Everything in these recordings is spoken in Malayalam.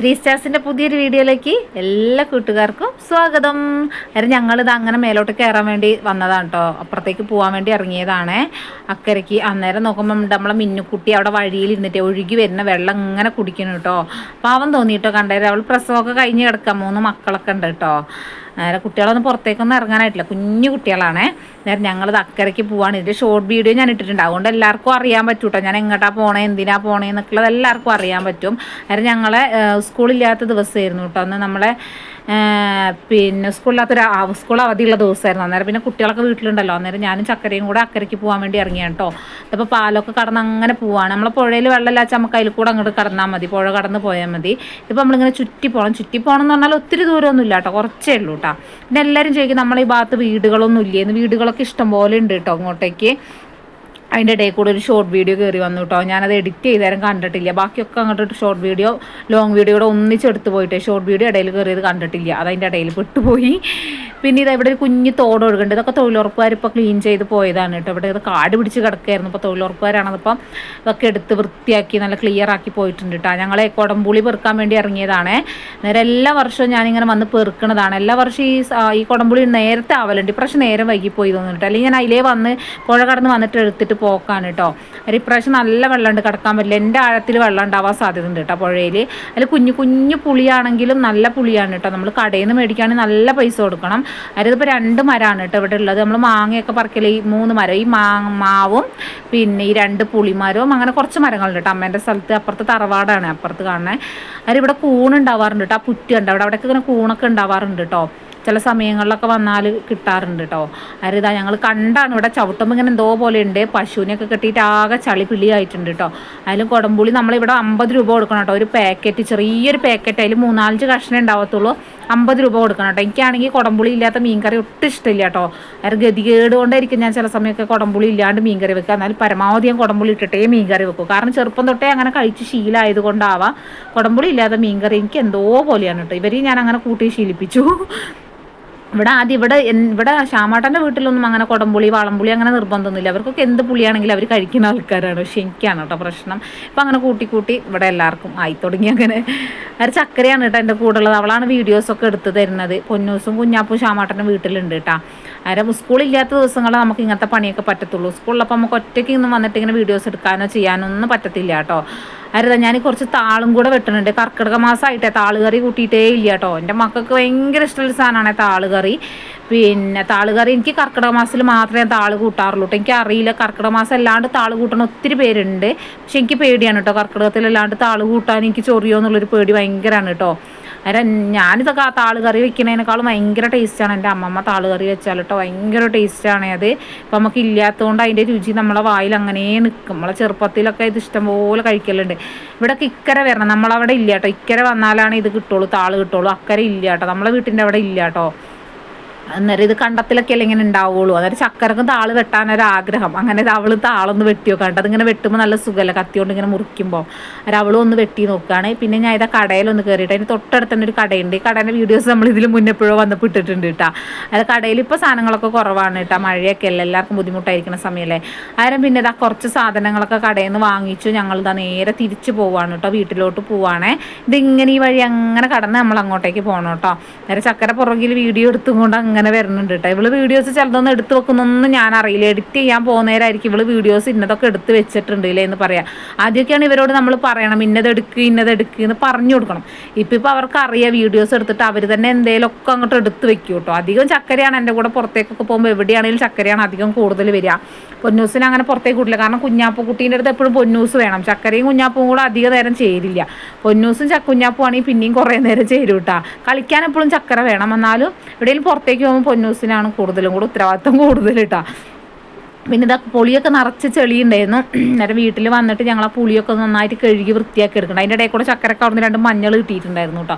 ത്രീ സ്റ്റാർസിന്റെ പുതിയൊരു വീഡിയോയിലേക്ക് എല്ലാ കൂട്ടുകാർക്കും സ്വാഗതം. അന്നേരം ഞങ്ങളിത് അങ്ങനെ മേലോട്ട് കയറാൻ വേണ്ടി വന്നതാണ് കേട്ടോ അപ്പുറത്തേക്ക് പോകാൻ വേണ്ടി ഇറങ്ങിയതാണ്. അക്കരയ്ക്ക് അന്നേരം നോക്കുമ്പം നമ്മളെ മിന്നുക്കുട്ടി അവിടെ വഴിയിൽ ഇരുന്നിട്ട് ഒഴുകി വരുന്ന വെള്ളം ഇങ്ങനെ കുടിക്കണം കേട്ടോ പാവം തോന്നിയിട്ടോ കണ്ടേരം അവൾ പ്രസവമൊക്കെ കഴിഞ്ഞ് കിടക്കാം. മൂന്ന് മക്കളൊക്കെ ഉണ്ട് കേട്ടോ നേരെ കുട്ടികളൊന്നും പുറത്തേക്കൊന്നും ഇറങ്ങാനായിട്ടില്ല. കുഞ്ഞു കുട്ടികളാണ്. നേരെ ഞങ്ങളത് അക്കരയ്ക്ക് പോവാണ്. ഇതിന്റെ ഷോർട്ട് വീഡിയോ ഞാൻ ഇട്ടിട്ടുണ്ട്. അതുകൊണ്ട് എല്ലാവർക്കും അറിയാൻ പറ്റും കേട്ടോ ഞാൻ എങ്ങോട്ടാ പോണേ? എന്തിനാ പോണേ? എന്നൊക്കെയുള്ളത് എല്ലാവർക്കും അറിയാൻ പറ്റും. നേരെ ഞങ്ങളെ സ്കൂളില്ലാത്ത ദിവസമായിരുന്നു കേട്ടോ. അന്ന് നമ്മളെ പിന്നെ സ്കൂളില്ലാത്തൊരു സ്കൂൾ അവധിയുള്ള ദിവസമായിരുന്നു. അന്നേരം പിന്നെ കുട്ടികളൊക്കെ വീട്ടിലുണ്ടല്ലോ. അന്നേരം ഞാനും ചക്കരയും കൂടെ അക്കരയ്ക്ക് പോകാൻ വേണ്ടി ഇറങ്ങിയാണ് കേട്ടോ അപ്പോൾ പാലൊക്കെ കടന്ന് അങ്ങനെ പോവാണ്. നമ്മളെ പുഴയിൽ വെള്ളമില്ലാച്ച നമുക്ക് അതിൽ കൂടെ അങ്ങോട്ട് കടന്നാൽ മതി. പുഴ കടന്ന് പോയാൽ മതി. ഇപ്പോൾ നമ്മളിങ്ങനെ ചുറ്റി പോകണം ചുറ്റി പോകണം എന്ന് പറഞ്ഞാൽ ഒത്തിരി ദൂരമൊന്നും ഇല്ല കേട്ടോ കുറച്ചേ ഉള്ളൂ കേട്ടോ പിന്നെ എല്ലാവരും ചോദിക്കും നമ്മളെ ഈ ഭാഗത്ത് വീടുകളൊന്നും ഇല്ലേന്ന് വീടുകളൊക്കെ ഇഷ്ടം പോലെ ഉണ്ട് കേട്ടോ അങ്ങോട്ടേക്ക് അതിന്റെ ഇടയിൽ കൂടെ ഒരു ഷോർട്ട് വീഡിയോ കയറി വന്നു കേട്ടോ ഞാനത് എഡിറ്റ് ചെയ്തേരം കണ്ടിട്ടില്ല. ബാക്കിയൊക്കെ അങ്ങോട്ട് ഷോർട്ട് വീഡിയോ ലോങ് വീഡിയോ കൂടെ ഒന്നിച്ചെടുത്ത് പോയിട്ട്. ഷോർട്ട് വീഡിയോ ഇടയിൽ കയറിയത് കണ്ടിട്ടില്ല. അതതിന്റെ ഇടയിൽ പെട്ടുപോയി. പിന്നെ ഇത് ഇവിടെ ഒരു കുഞ്ഞ് തോട് ഒഴുകുന്നുണ്ട്. ഇതൊക്കെ തൊഴിലുറപ്പുകാർ ഇപ്പോൾ ക്ലീൻ ചെയ്ത് പോയതാണ് കേട്ടോ ഇവിടെ ഇത് കാട് പിടിച്ച് കിടക്കുകയായിരുന്നു. ഇപ്പോൾ തൊഴിലുറപ്പുകാരാണതിപ്പം ഇതൊക്കെ എടുത്ത് വൃത്തിയാക്കി നല്ല ക്ലിയർ ആക്കി പോയിട്ടുണ്ട് കേട്ടോ ഞങ്ങളെ കുടംപുളി പെറുക്കാൻ വേണ്ടി ഇറങ്ങിയതാണ്. നേരെ എല്ലാ വർഷവും ഞാനിങ്ങനെ വന്ന് പെറുക്കണതാണ്. എല്ലാ വർഷവും ഈ ഈ കുടംപുളി നേരത്തെ ആവലുണ്ട്. ഇപ്രാവശ്യം നേരം വൈകിപ്പോയി തോന്നുന്നുണ്ട് അല്ലെങ്കിൽ ഞാൻ അതിലേ വന്ന് പുഴ കടന്ന് വന്നിട്ട് എടുത്തിട്ട് പോക്കാണ് കേട്ടോ ഒരു ഇപ്രാവശ്യം നല്ല വെള്ളമുണ്ട് കിടക്കാൻ പറ്റില്ല. എന്റെ ആഴത്തിൽ വെള്ളം ഉണ്ടാവാൻ സാധ്യതയുണ്ട് കേട്ടോ പുഴയിൽ അതിൽ കുഞ്ഞു കുഞ്ഞു പുളിയാണെങ്കിലും നല്ല പുളിയാണ് കേട്ടോ നമ്മൾ കടയിൽ നിന്ന് മേടിക്കുകയാണെങ്കിൽ നല്ല പൈസ കൊടുക്കണം. അതിപ്പോൾ രണ്ട് മരമാണ് കേട്ടോ ഇവിടെ ഉള്ളത്. നമ്മൾ മാങ്ങയൊക്കെ പറക്കൽ ഈ മൂന്ന് മരം ഈ മാ മാവും പിന്നെ ഈ രണ്ട് പുളിമരവും അങ്ങനെ കുറച്ച് മരങ്ങളുണ്ട് കേട്ടോ അമ്മേന്റെ സ്ഥലത്ത്. അപ്പുറത്ത് തറവാടാണ് അപ്പുറത്ത് കാണുന്നത്. അതിലിവിടെ കൂണുണ്ടാവാറുണ്ട് കേട്ടോ ആ പുറ്റുണ്ട് അവിടെ അവിടെയൊക്കെ ഇങ്ങനെ കൂണൊക്കെ ഉണ്ടാവാറുണ്ട് കേട്ടോ ചില സമയങ്ങളിലൊക്കെ വന്നാൽ കിട്ടാറുണ്ട് കേട്ടോ അരിതാ ഞങ്ങൾ കണ്ടാണ് ഇവിടെ ചവിട്ടുമ്പോൾ ഇങ്ങനെ എന്തോ പോലെ ഉണ്ട് പശുവിനെയൊക്കെ കെട്ടിയിട്ട് ആകെ ചളി പിളിയായിട്ടുണ്ട് കേട്ടോ അതിലും കുടംപുളി നമ്മളിവിടെ അമ്പത് രൂപ കൊടുക്കണം കേട്ടോ ഒരു പാക്കറ്റ് ചെറിയൊരു പാക്കറ്റ്. അതിൽ മൂന്നാലഞ്ച് കഷ്ണം ഉണ്ടാവത്തുള്ളൂ. അമ്പത് രൂപ കൊടുക്കണം കേട്ടോ എനിക്കാണെങ്കിൽ കുടംപുളി ഇല്ലാത്ത മീൻകറി ഒട്ടും ഇഷ്ടമില്ല കേട്ടോ അത് ഗതികേട് കൊണ്ടായിരിക്കും ഞാൻ ചില സമയമൊക്കെ കുടംപുളി ഇല്ലാണ്ട് മീൻകറി വെക്കുക. എന്നാൽ പരമാവധി ഞാൻ കുടംപുളി ഇട്ടിട്ടേ മീൻകറി വെക്കൂ. കാരണം ചെറുപ്പം തൊട്ടേ അങ്ങനെ കഴിച്ച് ശീലമായത് കൊണ്ടാവാം. കുടംപുളി ഇല്ലാത്ത മീൻകറി എനിക്ക് എന്തോ പോലെയാണ് കേട്ടോ ഇവരെയും ഞാൻ അങ്ങനെ കൂട്ടി ശീലിപ്പിച്ചു. ഇവിടെ ആദ്യം ഇവിടെ ഇവിടെ ശ്യാമാട്ടന്റെ വീട്ടിലൊന്നും അങ്ങനെ കുടംപുളി വളംപുളി അങ്ങനെ നിർബന്ധമൊന്നുമില്ല. അവർക്കൊക്കെ എന്ത് പുളിയാണെങ്കിലും അവർ കഴിക്കുന്ന ആൾക്കാരാണ്. പക്ഷെ എനിക്കാണ് കേട്ടോ പ്രശ്നം. ഇപ്പം അങ്ങനെ കൂട്ടി കൂട്ടി ഇവിടെ എല്ലാവർക്കും ആയി തുടങ്ങി അങ്ങനെ. അവർ ചക്കരയാണ് കേട്ടോ എന്റെ കൂടെ ഉള്ളത് അവളാണ് വീഡിയോസൊക്കെ എടുത്ത് തരുന്നത്. പൊന്നൂസും കുഞ്ഞാപ്പും ശ്യാമാട്ടന്റെ വീട്ടിലുണ്ട് കേട്ടോ. ആരും? സ്കൂളില്ലാത്ത ദിവസങ്ങളിൽ നമുക്ക് ഇങ്ങനത്തെ പണിയൊക്കെ പറ്റത്തുള്ളൂ. സ്കൂളിലപ്പോൾ നമുക്ക് ഒറ്റയ്ക്ക് ഇന്ന് വന്നിട്ട് ഇങ്ങനെ വീഡിയോസ് എടുക്കാനോ ചെയ്യാനോ ഒന്നും പറ്റത്തില്ല കേട്ടോ. അരുത ഞാൻ കുറച്ച് താളും കൂടെ വെട്ടുന്നുണ്ട് കർക്കിടക മാസമായിട്ടേ താളുകറി കൂട്ടിയിട്ടേ ഇല്ല കേട്ടോ. എന്റെ മക്കൾക്ക് ഭയങ്കര ഇഷ്ടമുള്ള സാധനമാണ് താളുകറി. പിന്നെ താളുകറി എനിക്ക് കർക്കിടക മാസത്തിൽ മാത്രമേ താൾ കൂട്ടാറുള്ളൂ കേട്ടോ. എനിക്ക് അറിയില്ല. കർക്കിടക മാസം അല്ലാണ്ട് താൾ കൂട്ടണ ഒത്തിരി പേരുണ്ട്. പക്ഷെ എനിക്ക് പേടിയാണ് കേട്ടോ. കർക്കിടകത്തിൽ അല്ലാണ്ട് താൾ കൂട്ടാൻ എനിക്ക് ചൊറിയോ എന്നുള്ളൊരു പേടി ഭയങ്കരമാണ് കേട്ടോ. അര ഞാനിതൊക്കെ ആ താൾ കറി വെക്കുന്നതിനേക്കാളും ഭയങ്കര ടേസ്റ്റാണ് എന്റെ അമ്മമ്മ താൾ കറി വെച്ചാൽ കേട്ടോ ഭയങ്കര ടേസ്റ്റാണ് അത്. ഇപ്പം നമുക്ക് ഇല്ലാത്തതുകൊണ്ട് അതിന്റെ രുചി നമ്മളെ വായിൽ അങ്ങനെ നിൽക്കും നമ്മളെ ചെറുപ്പത്തിലൊക്കെ ഇത് ഇഷ്ടംപോലെ കഴിക്കലുണ്ട്. ഇവിടെ ഇവിടെയൊക്കെ ഇക്കര വരണം. നമ്മളവിടെ ഇല്ല കേട്ടോ ഇക്കര വന്നാലാണ് ഇത് കിട്ടുള്ളൂ താൾ കിട്ടുള്ളൂ. അക്കരെ ഇല്ല കേട്ടോ നമ്മളെ വീട്ടിന്റെ അവിടെ ഇല്ല കേട്ടോ അന്നേരം ഇത് കണ്ടത്തിലൊക്കെ അല്ലേ ഇങ്ങനെ ഉണ്ടാവുള്ളൂ. അന്നേരം ചക്കരക്കും താൾ വെട്ടാനൊരാഗ്രഹം അങ്ങനെ അവൾ താളൊന്ന് വെട്ടി നോക്കാണ്ട് അതിങ്ങനെ വെട്ടുമ്പോൾ നല്ല സുഖമല്ല? കത്തിയോണ്ട് ഇങ്ങനെ മുറിക്കുമ്പോൾ അന്നേരം അവളും ഒന്ന് വെട്ടി നോക്കുകയാണ്. പിന്നെ ഞാൻ ഇതാ കടയിലൊന്ന് കയറിയിട്ട് അതിന് തൊട്ടടുത്ത് തന്നെ ഒരു കടയുണ്ട്. ഈ കടേന്റെ വീഡിയോസ് നമ്മൾ ഇതിൽ മുന്നെപ്പോഴോ വന്നപ്പോൾ ഇട്ടിട്ടുണ്ട് കേട്ടോ. അത് കടയിൽ ഇപ്പോൾ സാധനങ്ങളൊക്കെ കുറവാണ് കേട്ടോ. മഴയൊക്കെ അല്ലേ? എല്ലാവർക്കും ബുദ്ധിമുട്ടായിരിക്കുന്ന സമയമല്ലേ? അന്നേരം പിന്നെ ഇതാ കുറച്ച് സാധനങ്ങളൊക്കെ കടയിൽ നിന്ന് വാങ്ങിച്ചു. ഞങ്ങൾ ഇതാ നേരെ തിരിച്ചു പോവാണ് കേട്ടോ. വീട്ടിലോട്ട് പോവാണേ. ഇതിങ്ങനെ ഈ വഴി അങ്ങനെ കടന്ന് നമ്മൾ അങ്ങോട്ടേക്ക് പോകണം കേട്ടോ. നേരെ ചക്കര പുറകിൽ വീഡിയോ എടുത്തും കൊണ്ട് അങ്ങനെ വരുന്നുണ്ട് കേട്ടോ ഇവൾ വീഡിയോസ് ചിലതൊന്നും എടുത്തു വെക്കുന്നൊന്നും ഞാൻ അറിയില്ല. എഡിറ്റ് ചെയ്യാൻ പോകുന്നേരായിരിക്കും. ഇവൾ വീഡിയോസ് ഇന്നതൊക്കെ എടുത്ത് വെച്ചിട്ടുണ്ട് ഇല്ലേ എന്ന് പറയാം. ആദ്യമൊക്കെയാണ് ഇവരോട് നമ്മൾ പറയണം ഇന്നത് എടുക്കുക ഇന്നത് എന്ന് പറഞ്ഞു കൊടുക്കണം. ഇപ്പം ഇപ്പം അവർക്ക് അറിയാം വീഡിയോസ് എടുത്തിട്ട് അവർ തന്നെ എന്തെങ്കിലുമൊക്കെ അങ്ങോട്ട് എടുത്ത് വെക്കും കേട്ടോ അധികം ചക്കരയാണ് എന്റെ കൂടെ പുറത്തേക്കൊക്കെ പോകുമ്പോൾ എവിടെയാണെങ്കിലും ചക്കരയാണ് അധികം കൂടുതൽ വരിക. പൊന്നൂസിന് അങ്ങനെ പുറത്തേക്ക് കൂട്ടില്ല. കാരണം കുഞ്ഞാപ്പ കുട്ടീന്റെ അടുത്ത് എപ്പോഴും പൊന്നൂസ് വേണം. ചക്കരയും കുഞ്ഞാപ്പും കൂടെ അധിക നേരം ചേരില്ല. പൊന്നൂസും ച കുഞ്ഞാപ്പും ആണെങ്കിൽ പിന്നെയും കുറേ നേരം ചേരും കേട്ടോ കളിക്കാൻ എപ്പോഴും ചക്കര വേണം. എന്നാലും എവിടെയെങ്കിലും പുറത്തേക്ക് പോകുമ്പോൾ പൊന്നൂസിനാണ് കൂടുതലും കൂടെ ഉത്തരവാദിത്വം കൂടുതൽ കേട്ടോ പിന്നെ ഇതാ പുളിയൊക്കെ നിറച്ച് ചെളിയുണ്ടായിരുന്നു. നേരെ വീട്ടിൽ വന്നിട്ട് ഞങ്ങൾ ആ പുളിയൊക്കെ നന്നായിട്ട് കഴുകി വൃത്തിയാക്കി എടുക്കണം അതിന്റെ ഇടയിൽ കൂടെ ചക്കരക്ക് രണ്ട് മഞ്ഞൾ കിട്ടിയിട്ടുണ്ടായിരുന്നു കേട്ടോ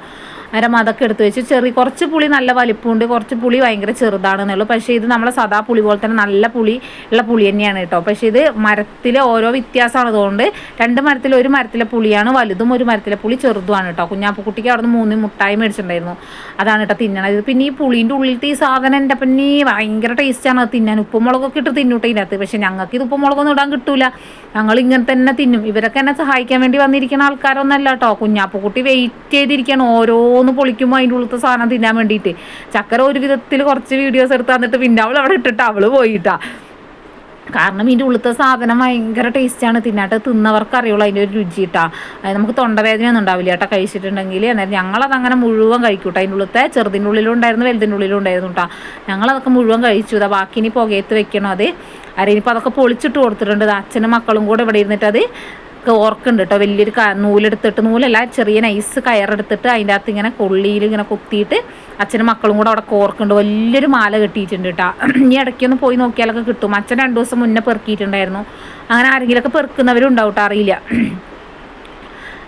അരം അതൊക്കെ എടുത്ത് വെച്ച് ചെറിയ കുറച്ച് പുളി നല്ല വലിപ്പമുണ്ട് കുറച്ച് പുളി ഭയങ്കര ചെറുതാണെന്നുള്ളൂ. പക്ഷേ ഇത് നമ്മളെ സദാ പുളി പോലെ തന്നെ നല്ല പുളി ഉള്ള പുളി തന്നെയാണ് കേട്ടോ. പക്ഷേ ഇത് മരത്തിലെ ഓരോ വ്യത്യാസമാണ്. അതുകൊണ്ട് രണ്ട് മരത്തിൽ ഒരു മരത്തിലെ പുളിയാണ് വലുതും ഒരു മരത്തിലെ പുളി ചെറുതുമാണ് കേട്ടോ. കുഞ്ഞാപ്പുക്കുട്ടിക്ക് അവിടെ നിന്ന് മൂന്ന് മുട്ടായി മേടിച്ചിട്ടുണ്ടായിരുന്നു. അതാണ് കേട്ടോ തിന്നണത്. പിന്നെ ഈ പുളീന്റെ ഉള്ളിലത്തെ ഈ സാധനം എന്റെ പിന്നെ ഭയങ്കര ടേസ്റ്റാണ് അത് തിന്നാൻ. ഉപ്പുമുളകൊക്കെ ഇട്ട് തിന്നൂട്ടെ ഇതിനകത്ത് പക്ഷേ ഞങ്ങൾക്ക് ഇത് ഉപ്പുമുളകൊന്നും ഇടാൻ കിട്ടൂല. ഞങ്ങൾ ഇങ്ങനെ തന്നെ തിന്നും. ഇവരൊക്കെ എന്നെ സഹായിക്കാൻ വേണ്ടി വന്നിരിക്കുന്ന ആൾക്കാരൊന്നല്ല കേട്ടോ. കുഞ്ഞാപ്പുക്കുട്ടി വെയിറ്റ് ചെയ്തിരിക്കുകയാണ്. ഓരോന്ന് പൊളിക്കുമ്പോൾ അതിന്റെ ഉള്ളത്തെ സാധനം തിന്നാൻ വേണ്ടിയിട്ട്. ചക്കര ഒരു വിധത്തിൽ കുറച്ച് വീഡിയോസ് എടുത്ത് തന്നിട്ട് പിന്നെ അവൾ അവിടെ ഇട്ടിട്ട് അവൾ പോയിട്ടാ. കാരണം ഇതിന്റെ ഉള്ളത്തെ സാധനം ഭയങ്കര ടേസ്റ്റാണ് തിന്നാട്ട് തിന്നവർക്ക് അറിയുള്ളൂ അതിന്റെ ഒരു രുചി കേട്ടാ അത് നമുക്ക് തൊണ്ടവേദനയൊന്നും ഉണ്ടാവില്ല കേട്ടോ കഴിച്ചിട്ടുണ്ടെങ്കിൽ അന്നേരം ഞങ്ങളത് അങ്ങനെ മുഴുവൻ കഴിക്കൂട്ടോ. അതിന്റെ ഉള്ളത്തെ ചെറുതിന്റെ ഉള്ളിലും ഉണ്ടായിരുന്നു വലുതിന്റെ ഉള്ളിലും ഉണ്ടായിരുന്നു കേട്ടോ ഞങ്ങളതൊക്കെ മുഴുവൻ കഴിച്ചു. ഇതാ ബാക്കി ഇനി പുകയത്ത് വെക്കണം അത്? അരയിനിപ്പോൾ അതൊക്കെ പൊളിച്ചിട്ട് കൊടുത്തിട്ടുണ്ട്. അച്ഛനും മക്കളും കൂടെ ഇവിടെ ഇരുന്നിട്ട് അത് ഓർക്കുന്നുണ്ട് കേട്ടോ വലിയൊരു നൂലെടുത്തിട്ട് നൂലല്ല ചെറിയ നൈസ് കയറെടുത്തിട്ട് അതിന്റെ അകത്ത് ഇങ്ങനെ കൊള്ളിയിൽ ഇങ്ങനെ കുത്തിയിട്ട് അച്ഛനും മക്കളും കൂടെ അവിടെ കോർക്കുന്നുണ്ട് വലിയൊരു മാല കെട്ടിയിട്ടുണ്ട് കേട്ടോ ഇനി ഇടയ്ക്കൊന്ന് പോയി നോക്കിയാലൊക്കെ കിട്ടും. അച്ഛൻ രണ്ട് ദിവസം മുന്നേ പെറുക്കിയിട്ടുണ്ടായിരുന്നു. അങ്ങനെ ആരെങ്കിലുമൊക്കെ പെറുക്കുന്നവരും ഉണ്ടാവും കേട്ടോ അറിയില്ല.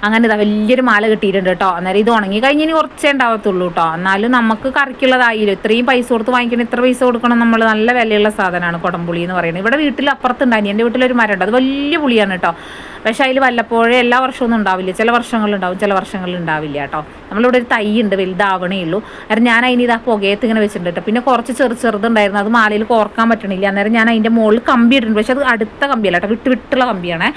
അങ്ങനെ ഇതാ വലിയൊരു മാല കിട്ടിയിട്ടുണ്ട് കേട്ടോ. അന്നേരം ഇത് ഉണങ്ങി കഴിഞ്ഞ് ഇനി കുറച്ചേ ഉണ്ടാവത്തുള്ളൂ കേട്ടോ. എന്നാലും നമുക്ക് കറിക്കുള്ളതായില്ലോ? ഇത്രയും പൈസ കൊടുത്ത് വാങ്ങിക്കണം ഇത്ര പൈസ കൊടുക്കണം നമ്മൾ നല്ല വിലയുള്ള സാധനമാണ് കുടംപുളി എന്ന് പറയുന്നത്. ഇവിടെ വീട്ടിൽ അപ്പുറത്തുണ്ടായി എന്റെ വീട്ടിലൊരു മരം ഉണ്ട് അത് വലിയ പുളിയാണ് കേട്ടോ. പക്ഷേ അതിൽ വല്ലപ്പോഴേ എല്ലാ വർഷമൊന്നും ഉണ്ടാവില്ല. ചില വർഷങ്ങളുണ്ടാവും ചില വർഷങ്ങളിൽ ഉണ്ടാവില്ല കേട്ടോ. നമ്മളിവിടെ ഒരു തൈ ഉണ്ട് വലുതാവണേ ഉള്ളൂ. അന്നേരം ഞാൻ അതിന് ഇതാ പുകയത്ത് ഇങ്ങനെ വെച്ചിട്ടുണ്ട് പിന്നെ കുറച്ച് ചെറു ചെറുതുണ്ടായിരുന്നു. അത് മാലയിൽ കോർക്കാൻ പറ്റണില്ല. അന്നേരം ഞാൻ അതിന്റെ മുകളിൽ കമ്പി ഇട്ടിട്ടുണ്ട്. പക്ഷേ അത് അടുത്ത കമ്പിയല്ല കേട്ടോ. വിട്ട് വിട്ടുള്ള കമ്പിയാണേ.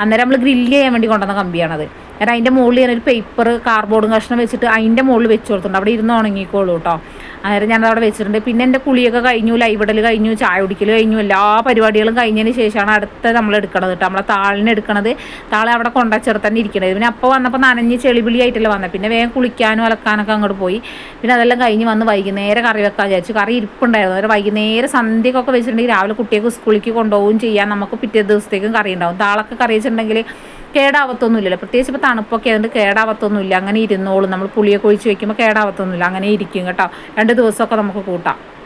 അന്നേരം നമ്മൾ ഗ്രില്ല് ചെയ്യാൻ വേണ്ടി കൊണ്ടുവന്ന കമ്പിയാണത്. അന്നേരം അതിന്റെ മുകളിൽ ഞാനൊരു പേപ്പർ കാർഡ്ബോർഡും കഷ്ണം വെച്ചിട്ട് അതിന്റെ മുകളിൽ വെച്ച് കൊടുത്തിട്ടുണ്ട്. അവിടെ ഇരുന്ന് ഉണങ്ങിക്കോളൂ കേട്ടോ. അന്നേരം ഞാനത് അവിടെ വെച്ചിട്ടുണ്ട്. പിന്നെ എന്റെ കുളിയൊക്കെ കഴിഞ്ഞു ലൈവിടൽ കഴിഞ്ഞു ചായ കുടിക്കൽ കഴിഞ്ഞു. എല്ലാ പരിപാടികളും കഴിഞ്ഞതിന് ശേഷമാണ് അടുത്ത നമ്മൾ എടുക്കണത് കേട്ടോ. നമ്മളെ താളിന് എടുക്കണത്. താളെ അവിടെ കൊണ്ട ചെറുത്തന്നെ ഇരിക്കണത്. പിന്നെ അപ്പോൾ വന്നപ്പോൾ നനഞ്ഞ് ചെളിപിളി ആയിട്ടല്ലേ വന്നത് പിന്നെ വേഗം കുളിക്കാനും അലക്കാനൊക്കെ അങ്ങോട്ട് പോയി. പിന്നെ അതെല്ലാം കഴിഞ്ഞ് വന്ന് വൈകുന്നേരം കറി വെക്കാൻ വിചാരിച്ചു. കറി ഇരിപ്പുണ്ടായിരുന്നു. അന്നേരം വൈകുന്നേരം സന്ധ്യക്കൊക്കെ വെച്ചിട്ടുണ്ടെങ്കിൽ രാവിലെ കുട്ടിയൊക്കെ സ്കൂളിലേക്ക് കൊണ്ടുപോവുകയും ചെയ്യാം. നമുക്ക് പിറ്റേ ദിവസത്തേക്കും കറി ഉണ്ടാവും. താളൊക്കെ കറി വെച്ചിട്ടുണ്ടെങ്കിൽ കേടാവത്തൊന്നുമില്ലല്ലോ. പ്രത്യേകിച്ച് ഇപ്പോൾ തണുപ്പൊക്കെ അതുകൊണ്ട് കേടാവത്തൊന്നുമില്ല. അങ്ങനെ ഇരുന്നോളും. നമ്മൾ പുളിയൊക്കെ ഒഴിച്ച് വെക്കുമ്പോൾ കേടാവത്തൊന്നുമില്ല. അങ്ങനെ ഇരിക്കും കേട്ടോ. രണ്ട് ദിവസമൊക്കെ നമുക്ക് കൂട്ടാം.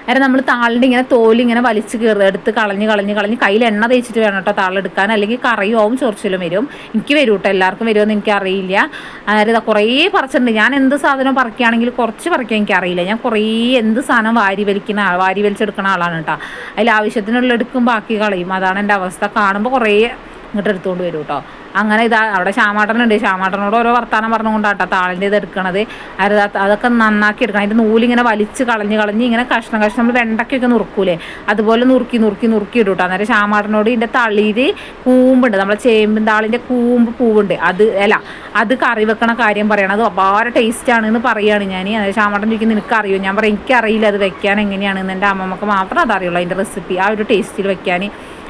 അന്നേരം നമ്മൾ താളിന്റെ ഇങ്ങനെ തോലിങ്ങനെ വലിച്ച് കയറി എടുത്ത് കളഞ്ഞ് കളഞ്ഞ് കളഞ്ഞ് കയ്യിൽ എണ്ണ തേച്ചിട്ട് വേണം കേട്ടോ താളെടുക്കാൻ. അല്ലെങ്കിൽ കറിയാവും ചൊറിച്ചിലും വരും. എനിക്ക് വരും കേട്ടോ. എല്ലാവർക്കും വരുമെന്ന് എനിക്കറിയില്ല. അതായത് കുറേ പറിച്ചിട്ടുണ്ട്. ഞാൻ എന്ത് സാധനം പറിക്കുകയാണെങ്കിൽ കുറച്ച് പറിക്കാൻ എനിക്കറിയില്ല. ഞാൻ കുറേ എന്ത് സാധനം വാരി വലിക്കുന്ന വാരി വലിച്ചെടുക്കുന്ന ആളാണ് കേട്ടോ. അതിൽ ആവശ്യത്തിനുള്ള എടുക്കും ബാക്കി കളയും. അതാണ് എന്റെ അവസ്ഥ. കാണുമ്പോൾ കുറേ ഇങ്ങോട്ട് എടുത്തുകൊണ്ട് വരും കേട്ടോ അങ്ങനെ ഇതാ അവിടെ ശ്യാമാട്ടനുണ്ട്. ശ്യാമാട്ടനോട് ഓരോ വർത്താനം പറഞ്ഞുകൊണ്ടാട്ടോ താളിന്റെ ഇത് എടുക്കണത്. അത് അതൊക്കെ നന്നാക്കി എടുക്കണം. അതിന്റെ നൂലിങ്ങനെ വലിച്ച് കളഞ്ഞ് കളഞ്ഞ് ഇങ്ങനെ കഷ്ണം കഷ്ണം നമ്മൾ വെണ്ടയ്ക്കൊക്കെ നുറുക്കൂലേ? അതുപോലെ നുറുക്കി നുറുക്കി നുറുക്കി ഇടും കേട്ടോ അന്നേരം ശ്യാമാട്ടനോട് ഇതിന്റെ തളിര് കൂമ്പുണ്ട്. നമ്മളെ ചേമ്പിൻ താളിന്റെ കൂമ്പ് പൂവുണ്ട്. അത് അല്ല അത് കറി വെക്കണ കാര്യം പറയണം. അത് വളരെ ടേസ്റ്റാണ് എന്ന് പറയുകയാണ് ഞാൻ. അതായത് ശ്യാമാട്ടൻ നിനക്ക് അറിയോ ഞാൻ പറയും എനിക്കറിയില്ല. അത് വെക്കാൻ എങ്ങനെയാണെന്ന് എന്റെ അമ്മമ്മക്ക് മാത്രമേ അതറിയുള്ളൂ അതിന്റെ റെസിപ്പി. ആ ഒരു ടേസ്റ്റിൽ വെക്കാൻ.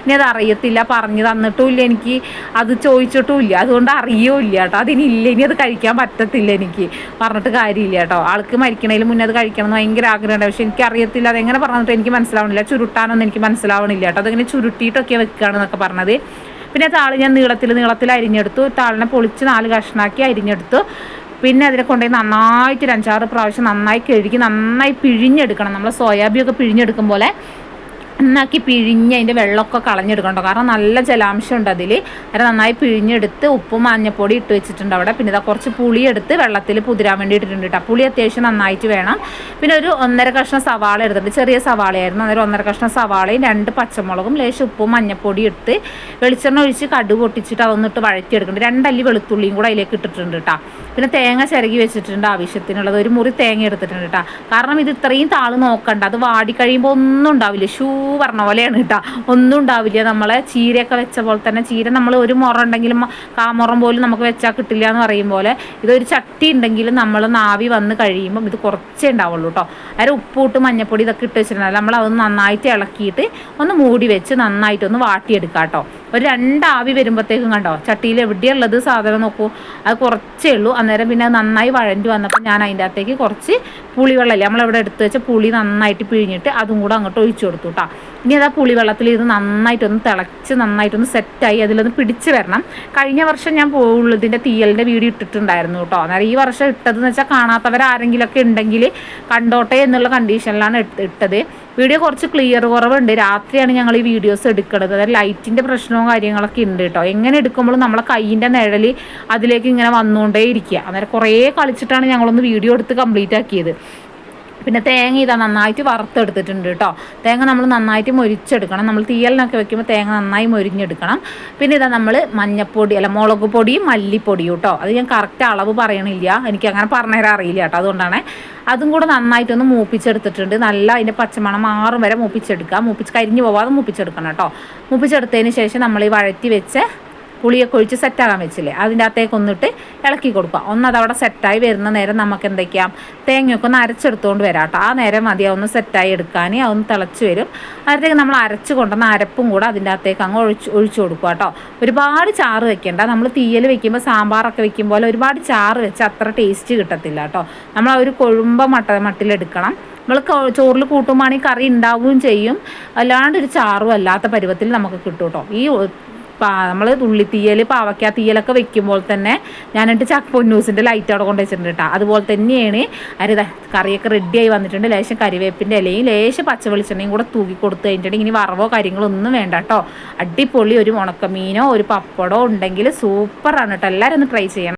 ഇനി അത് അറിയത്തില്ല പറഞ്ഞു തന്നിട്ടുമില്ല എനിക്ക് അത് ചോദിച്ചിട്ടുമില്ല. അതുകൊണ്ട് അറിയുമില്ല കേട്ടോ. അതിനില്ല ഇനി അത് കഴിക്കാൻ പറ്റത്തില്ല എനിക്ക്. പറഞ്ഞിട്ട് കാര്യമില്ല കേട്ടോ. ആൾക്ക് മരിക്കണതിൽ മുന്നേ അത് കഴിക്കണം എന്ന് ഭയങ്കര ആഗ്രഹമുണ്ട്. പക്ഷെ എനിക്ക് അറിയത്തില്ല അതെങ്ങനെ പറഞ്ഞിട്ട് എനിക്ക് മനസ്സിലാവണില്ല. ചുരുട്ടാനൊന്നും എനിക്ക് മനസ്സിലാവണില്ല കേട്ടോ. അതിങ്ങനെ ചുരുട്ടിയിട്ടൊക്കെ വെക്കുകയാണെന്നൊക്കെ പറഞ്ഞത്. പിന്നെ താൾ ഞാൻ നീളത്തിൽ നീളത്തിൽ അരിഞ്ഞെടുത്തു. താളിനെ പൊളിച്ച് നാല് കഷ്ണാക്കി അരിഞ്ഞെടുത്തു. പിന്നെ അതിനെ കൊണ്ടുപോയി നന്നായിട്ട് ഒരു അഞ്ചാറ് പ്രാവശ്യം നന്നായി കഴുകി നന്നായി പിഴിഞ്ഞെടുക്കണം. നമ്മൾ സോയാബീൻ ഒക്കെ പിഴിഞ്ഞെടുക്കും പോലെ നന്നാക്കി പിഴിഞ്ഞ് അതിന്റെ വെള്ളമൊക്കെ കളഞ്ഞെടുക്കണ്ടോ? കാരണം നല്ല ജലാംശം ഉണ്ട് അതിൽ അത് നന്നായി പിഴിഞ്ഞെടുത്ത് ഉപ്പും മഞ്ഞപ്പൊടി ഇട്ട് വെച്ചിട്ടുണ്ട് അവിടെ. പിന്നെ ഇതാ കുറച്ച് പുളി എടുത്ത് വെള്ളത്തിൽ പുതിരാൻ വേണ്ടി ഇട്ടിട്ടുണ്ട് കേട്ടോ പുളി അത്യാവശ്യം നന്നായിട്ട് വേണം. പിന്നെ ഒരു ഒന്നര കഷ്ണം സവാള എടുത്തിട്ട് ചെറിയ സവാളയായിരുന്നു. അന്നേരം ഒന്നര കഷ്ണം സവാളയും രണ്ട് പച്ചമുളകും ലേശം ഉപ്പും മഞ്ഞപ്പൊടി ഇട്ട് വെളിച്ചെണ്ണ ഒഴിച്ച് കടുക് പൊട്ടിച്ചിട്ട് അതൊന്നിട്ട് വഴറ്റിയെടുക്കുന്നുണ്ട്. രണ്ടല്ലി വെളുത്തുള്ളിയും കൂടെ അതിലേക്ക് ഇട്ടിട്ടുണ്ട് കേട്ടോ പിന്നെ തേങ്ങ ചിരകി വെച്ചിട്ടുണ്ട് ആവശ്യത്തിനുള്ളത്. ഒരു മുറി തേങ്ങ എടുത്തിട്ടുണ്ട് കേട്ടോ കാരണം ഇത് ഇത്രയും താൾ നോക്കണ്ട. അത് വാടി കഴിയുമ്പോൾ ഒന്നും ഉണ്ടാവില്ല. ഷൂ പറഞ്ഞ പോലെയാണ് കേട്ടോ ഒന്നും ഉണ്ടാവില്ല. നമ്മളെ ചീരയൊക്കെ വെച്ച പോലെ തന്നെ ചീര നമ്മൾ ഒരു മുറ ഉണ്ടെങ്കിലും കാമുറം പോലും നമുക്ക് വെച്ചാൽ കിട്ടില്ല എന്ന് പറയും പോലെ ഇതൊരു ചട്ടി ഉണ്ടെങ്കിലും നമ്മൾ നാവി വന്ന് കഴിയുമ്പം ഇത് കുറച്ചേ ഉണ്ടാവുള്ളൂ കേട്ടോ അതായത് ഉപ്പൂട്ട് മഞ്ഞപ്പൊടി ഇതൊക്കെ ഇട്ട് വെച്ചിട്ടുണ്ടെങ്കിൽ നമ്മൾ അതൊന്ന് നന്നായിട്ട് ഇളക്കിയിട്ട് ഒന്ന് മൂടി വെച്ച് നന്നായിട്ടൊന്ന് വാട്ടിയെടുക്കാം കേട്ടോ ഒരു രണ്ടാവി വരുമ്പോഴത്തേക്കും കണ്ടോ ചട്ടിയിൽ എവിടെയുള്ളത് സാധനം നോക്കൂ. അത് കുറച്ചേ ഉള്ളൂ. അന്നേരം പിന്നെ നന്നായി വഴഞ്ഞു വന്നപ്പോൾ ഞാൻ അതിന്റെ അകത്തേക്ക് കുറച്ച് പുളിവെള്ളമല്ലേ നമ്മളിവിടെ എടുത്ത് വെച്ച പുളി നന്നായിട്ട് പിഴിഞ്ഞിട്ട് അതും കൂടെ അങ്ങോട്ട് ഒഴിച്ചു കൊടുത്തു കേട്ടോ ഇനി അതാ പുളിവെള്ളത്തിൽ ഇത് നന്നായിട്ടൊന്ന് തിളച്ച് നന്നായിട്ടൊന്ന് സെറ്റായി അതിലൊന്ന് പിടിച്ച് വരണം. കഴിഞ്ഞ വർഷം ഞാൻ പോകുള്ളതിന്റെ തീയലിന്റെ വീഡിയോ ഇട്ടിട്ടുണ്ടായിരുന്നു കേട്ടോ അന്നേരം ഈ വർഷം ഇട്ടതെന്ന് വെച്ചാൽ കാണാത്തവരാരെങ്കിലൊക്കെ ഉണ്ടെങ്കിൽ കണ്ടോട്ടെ എന്നുള്ള കണ്ടീഷനിലാണ് ഇട്ടത്. വീഡിയോ കുറച്ച് ക്ലിയർ കുറവുണ്ട്. രാത്രിയാണ് ഞങ്ങൾ ഈ വീഡിയോസ് എടുക്കുന്നത്. അതായത് ലൈറ്റിന്റെ പ്രശ്നവും കാര്യങ്ങളൊക്കെ ഉണ്ട് കേട്ടോ. എങ്ങനെ എടുക്കുമ്പോഴും നമ്മളെ കൈയിന്റെ നിഴലി അതിലേക്ക് ഇങ്ങനെ വന്നുകൊണ്ടേ ഇരിക്കുക അന്നേരം കുറേ കളിച്ചിട്ടാണ് ഞങ്ങളൊന്ന് വീഡിയോ എടുത്ത് കംപ്ലീറ്റ് ആക്കിയത്. പിന്നെ തേങ്ങ ഇതാ നന്നായിട്ട് വറുത്തെടുത്തിട്ടുണ്ട് കേട്ടോ. തേങ്ങ നമ്മൾ നന്നായിട്ട് മൊരിച്ചെടുക്കണം. നമ്മൾ തീയലിനൊക്കെ വെക്കുമ്പോൾ തേങ്ങ നന്നായി മൊരിഞ്ഞെടുക്കണം. പിന്നെ ഇതാ നമ്മൾ മഞ്ഞപ്പൊടി അല്ല മുളക് പൊടിയും മല്ലിപ്പൊടിയും കേട്ടോ. അത് ഞാൻ കറക്റ്റ് അളവ് പറയണില്ല. എനിക്ക് അങ്ങനെ പറഞ്ഞുതരാൻ അറിയില്ല കേട്ടോ. അതുകൊണ്ടാണ്. അതും കൂടെ നന്നായിട്ടൊന്ന് മൂപ്പിച്ചെടുത്തിട്ടുണ്ട്. നല്ല അതിന്റെ പച്ചമണം മാറും വരെ മൂപ്പിച്ചെടുക്കുക. മൂപ്പിച്ച് കരിഞ്ഞു പോവാതെ മൂപ്പിച്ചെടുക്കണം കേട്ടോ. മൂപ്പിച്ചെടുത്തതിന് ശേഷം നമ്മൾ ഈ വഴറ്റി വെച്ച് പുളിയൊക്കെ ഒഴിച്ച് സെറ്റാകാൻ വെച്ചില്ലേ? അതിന്റെ അകത്തേക്ക് ഒന്നിട്ട് ഇളക്കി കൊടുക്കുക. ഒന്ന് അതവിടെ സെറ്റായി വരുന്ന നേരം നമുക്ക് എന്തൊക്കെയാം? തേങ്ങയൊക്കെ ഒന്ന് അരച്ചെടുത്തുകൊണ്ട് വരാം കേട്ടോ ആ നേരം മതി അതൊന്ന് സെറ്റായി എടുക്കാൻ അതൊന്ന് തിളച്ച് വരും. അതിലേക്ക് നമ്മൾ അരച്ച് കൊണ്ടുവന്ന അരപ്പും കൂടെ അതിന്റെ അകത്തേക്ക് അങ്ങ് ഒഴിച്ച് ഒഴിച്ചു കൊടുക്കുക കേട്ടോ. ഒരുപാട് ചാറ് വെക്കേണ്ട. നമ്മൾ തീയൽ വെക്കുമ്പോൾ സാമ്പാറൊക്കെ വെക്കും പോലെ ഒരുപാട് ചാറ് വെച്ച് അത്ര ടേസ്റ്റ് കിട്ടത്തില്ല കേട്ടോ. നമ്മൾ ഒരു കൊഴുമ്പ മട്ട മട്ടിലെടുക്കണം നമ്മൾ ചോറിൽ കൂട്ടുമ്പോഴാണെങ്കിൽ കറി ഉണ്ടാവുകയും ചെയ്യും. അല്ലാണ്ട് ഒരു ചാറും അല്ലാത്ത പരുവത്തിൽ നമുക്ക് കിട്ടും കേട്ടോ. ഈ പാ നമ്മൾ തുള്ളിത്തീയൽ പാവയ്ക്ക തീയലൊക്കെ വെക്കുമ്പോൾ തന്നെ ഞാൻ ഞാനിട്ട് ചക്ക പൊന്നൂസിന്റെ ലൈറ്റ് അവിടെ കൊണ്ട് വെച്ചിട്ടുണ്ട് കേട്ടോ അതുപോലെ തന്നെയാണ് അരി കറിയൊക്കെ റെഡിയായി വന്നിട്ടുണ്ട്. ലേശം കരിവേപ്പിന്റെ ഇലയും ലേശം പച്ച വെളിച്ചെണ്ണയും കൂടെ തൂക്കി കൊടുത്ത് കഴിഞ്ഞിട്ടുണ്ടെങ്കിൽ ഇനി വറവോ കാര്യങ്ങളോ ഒന്നും വേണ്ട കേട്ടോ അടിപൊളി ഒരു ഉണക്കമീനോ ഒരു പപ്പടോ ഉണ്ടെങ്കിൽ സൂപ്പറാണ് കേട്ടോ എല്ലാവരും ഒന്ന് ട്രൈ ചെയ്യണം.